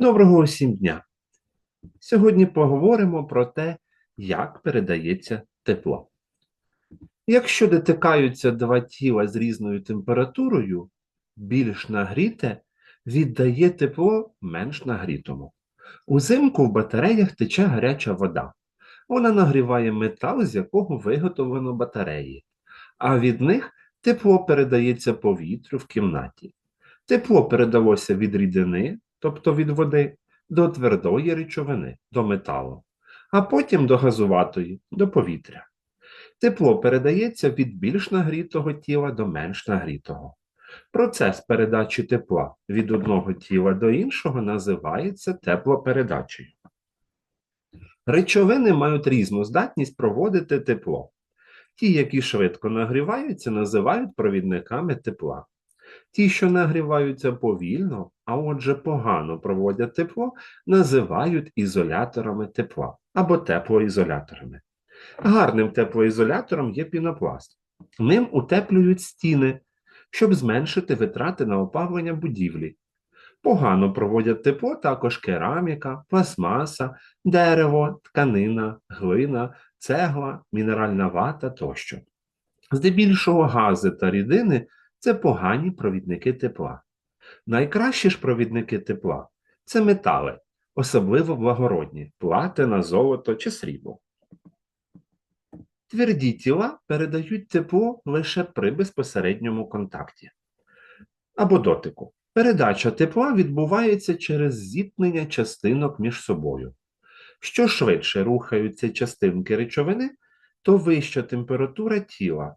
Доброго усім дня! Сьогодні поговоримо про те, як передається тепло. Якщо дотикаються два тіла з різною температурою, більш нагріте віддає тепло менш нагрітому. Узимку в батареях тече гаряча вода. Вона нагріває метал, з якого виготовлено батареї, а від них тепло передається повітрю в кімнаті. Тепло передалося від рідини, тобто від води, до твердої речовини, до металу, а потім до газуватої, до повітря. Тепло передається від більш нагрітого тіла до менш нагрітого. Процес передачі тепла від одного тіла до іншого називається теплопередачею. Речовини мають різну здатність проводити тепло. Ті, які швидко нагріваються, називають провідниками тепла. Ті, що нагріваються повільно, а отже погано проводять тепло, називають ізоляторами тепла або теплоізоляторами. Гарним теплоізолятором є пінопласт. Ним утеплюють стіни, щоб зменшити витрати на опалення будівлі. Погано проводять тепло також кераміка, пластмаса, дерево, тканина, глина, цегла, мінеральна вата тощо. Здебільшого гази та рідини це погані провідники тепла. Найкращі ж провідники тепла це метали, особливо благородні платина, золото чи срібло. Тверді тіла передають тепло лише при безпосередньому контакті або дотику. Передача тепла відбувається через зіткнення частинок між собою. Що швидше рухаються частинки речовини, то вища температура тіла.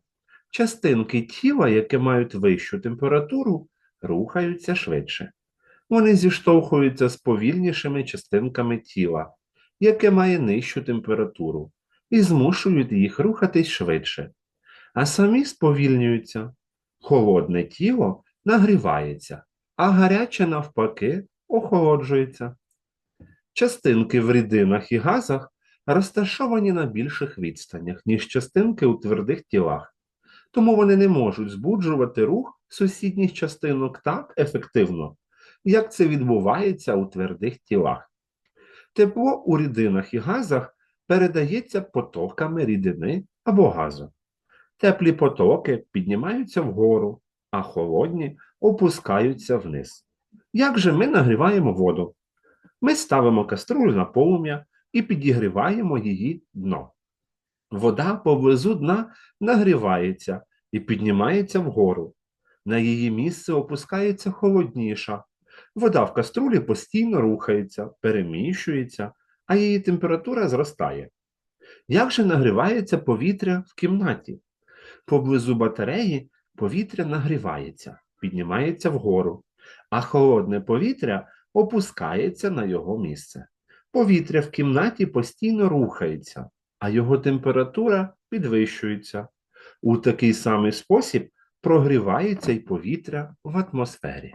Частинки тіла, які мають вищу температуру, рухаються швидше. Вони зіштовхуються з повільнішими частинками тіла, яке має нижчу температуру, і змушують їх рухатись швидше. А самі сповільнюються. Холодне тіло нагрівається, а гаряче, навпаки, охолоджується. Частинки в рідинах і газах розташовані на більших відстанях, ніж частинки у твердих тілах, тому вони не можуть збуджувати рух сусідніх частинок так ефективно, як це відбувається у твердих тілах. Тепло у рідинах і газах передається потоками рідини або газу. Теплі потоки піднімаються вгору, а холодні опускаються вниз. Як же ми нагріваємо воду? Ми ставимо каструлю на полум'я і підігріваємо її дно. Вода поблизу дна нагрівається і піднімається вгору. На її місце опускається холодніша. Вода в каструлі постійно рухається, переміщується, а її температура зростає. Як же нагрівається повітря в кімнаті? Поблизу батареї повітря нагрівається, піднімається вгору, а холодне повітря опускається на його місце. Повітря в кімнаті постійно рухається, а його температура підвищується. У такий самий спосіб прогрівається й повітря в атмосфері.